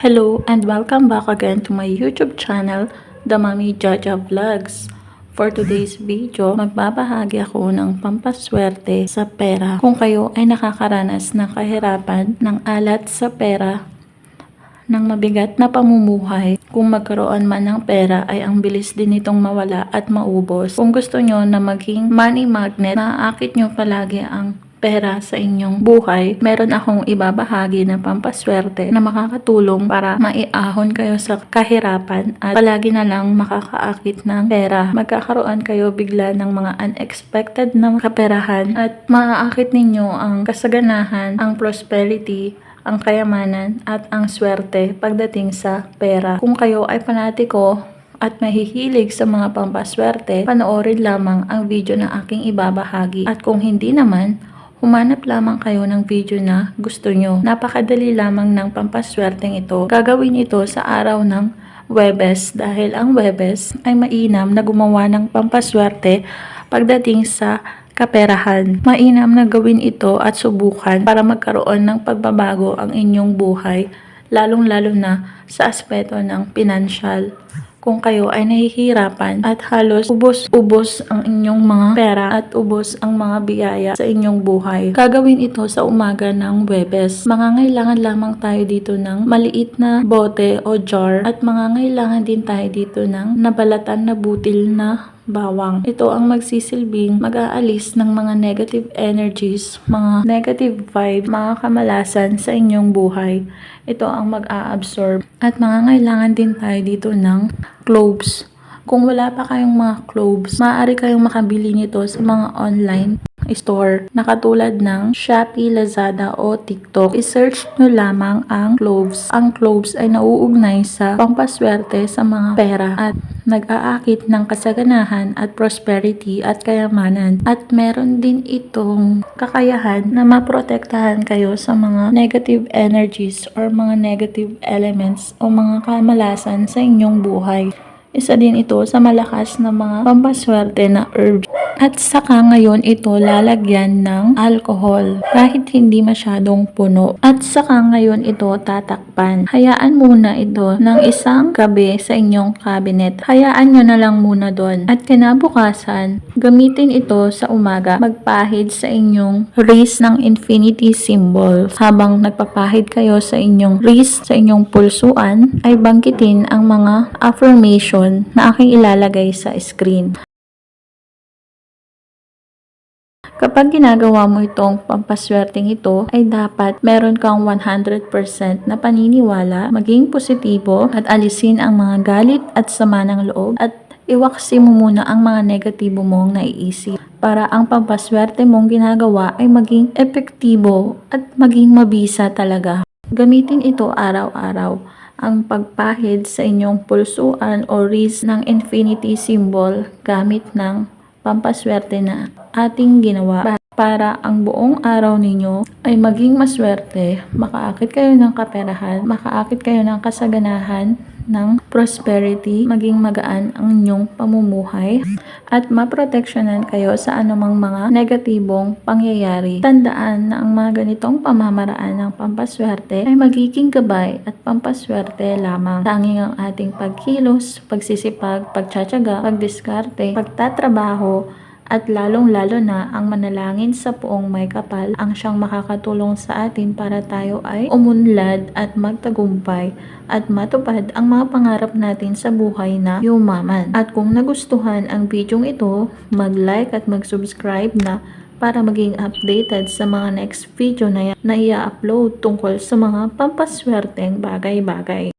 Hello and welcome back again to my YouTube channel, The Mami Jaja Vlogs. For today's video, magbabahagi ako ng pampaswerte sa pera. Kung kayo ay nakakaranas ng kahirapan ng alat sa pera, ng mabigat na pamumuhay, kung magkaroon man ng pera ay ang bilis din itong mawala at maubos. Kung gusto nyo na maging money magnet, naaakit nyo palagi ang pera sa inyong buhay, meron akong ibabahagi na pampaswerte na makakatulong para maiahon kayo sa kahirapan at palagi na lang makakaakit ng pera. Magkakaroon kayo bigla ng mga unexpected na kaperahan at maaakit ninyo ang kasaganahan, ang prosperity, ang kayamanan at ang swerte pagdating sa pera. Kung kayo ay panatiko at mahihilig sa mga pampaswerte, panoorin lamang ang video na aking ibabahagi. At kung hindi naman, humanap lamang kayo ng video na gusto nyo. Napakadali lamang ng pampaswerteng ito. Gagawin ito sa araw ng Webes dahil ang Webes ay mainam na gumawa ng pampaswerte pagdating sa kaperahan. Mainam na gawin ito at subukan para magkaroon ng pagbabago ang inyong buhay, lalong-lalo na sa aspeto ng pinansyal. Kung kayo ay nahihirapan at halos ubos-ubos ang inyong mga pera at ubos ang mga biyaya sa inyong buhay. Gagawin ito sa umaga ng Webes. Mangangailangan lamang tayo dito ng maliit na bote o jar at mangangailangan din tayo dito ng nabalatan na butil na bawang. Ito ang magsisilbing mag-aalis ng mga negative energies, mga negative vibe, mga kamalasan sa inyong buhay. Ito ang mag-a-absorb. At mangangailangan din tayo dito ng cloves. Kung wala pa kayong mga cloves, maaari kayong makabili nito sa mga online store na katulad ng Shopee, Lazada o TikTok. I-search nyo lamang ang cloves. Ang cloves ay nauugnay sa pampaswerte sa mga pera at nag-aakit ng kasaganahan at prosperity at kayamanan. At meron din itong kakayahan na maprotektahan kayo sa mga negative energies or mga negative elements o mga kamalasan sa inyong buhay. Isa din ito sa malakas na mga pampaswerte na herbs. At saka ngayon ito lalagyan ng alcohol kahit hindi masyadong puno. At saka ngayon ito tatakpan. Hayaan muna ito ng isang gabi sa inyong cabinet. Hayaan nyo na lang muna doon. At kinabukasan, gamitin ito sa umaga. Magpahid sa inyong wrist ng infinity symbol. Habang nagpapahid kayo sa inyong wrist, sa inyong pulsuan, ay bangkitin ang mga affirmation na aking ilalagay sa screen. Kapag ginagawa mo itong pampaswerteng ito, ay dapat meron kang 100% na paniniwala, maging positibo at alisin ang mga galit at sama ng loob at iwaksi mo muna ang mga negatibo mong naiisip para ang pampaswerte mong ginagawa ay maging epektibo at maging mabisa talaga. Gamitin ito araw-araw ang pagpahid sa inyong pulsuan o wrist ng infinity symbol gamit ng pampaswerte na ating ginawa para ang buong araw ninyo ay maging maswerte, makaakit kayo ng kaperahan, makaakit kayo ng kasaganahan, ng prosperity, maging magaan ang inyong pamumuhay, at maproteksyonan kayo sa anumang mga negatibong pangyayari. Tandaan na ang mga ganitong pamamaraan ng pampaswerte ay magiging gabay at pampaswerte lamang. Tanging ang ating pagkilos, pagsisipag, pagtsatsaga, pagdiskarte, pagtatrabaho, at lalong-lalo na ang manalangin sa poong may kapal ang siyang makakatulong sa atin para tayo ay umunlad at magtagumpay at matupad ang mga pangarap natin sa buhay na yumaman. At kung nagustuhan ang bidyong ito, mag-like at mag-subscribe na para maging updated sa mga next video na, na i-upload tungkol sa mga pampaswerteng bagay-bagay.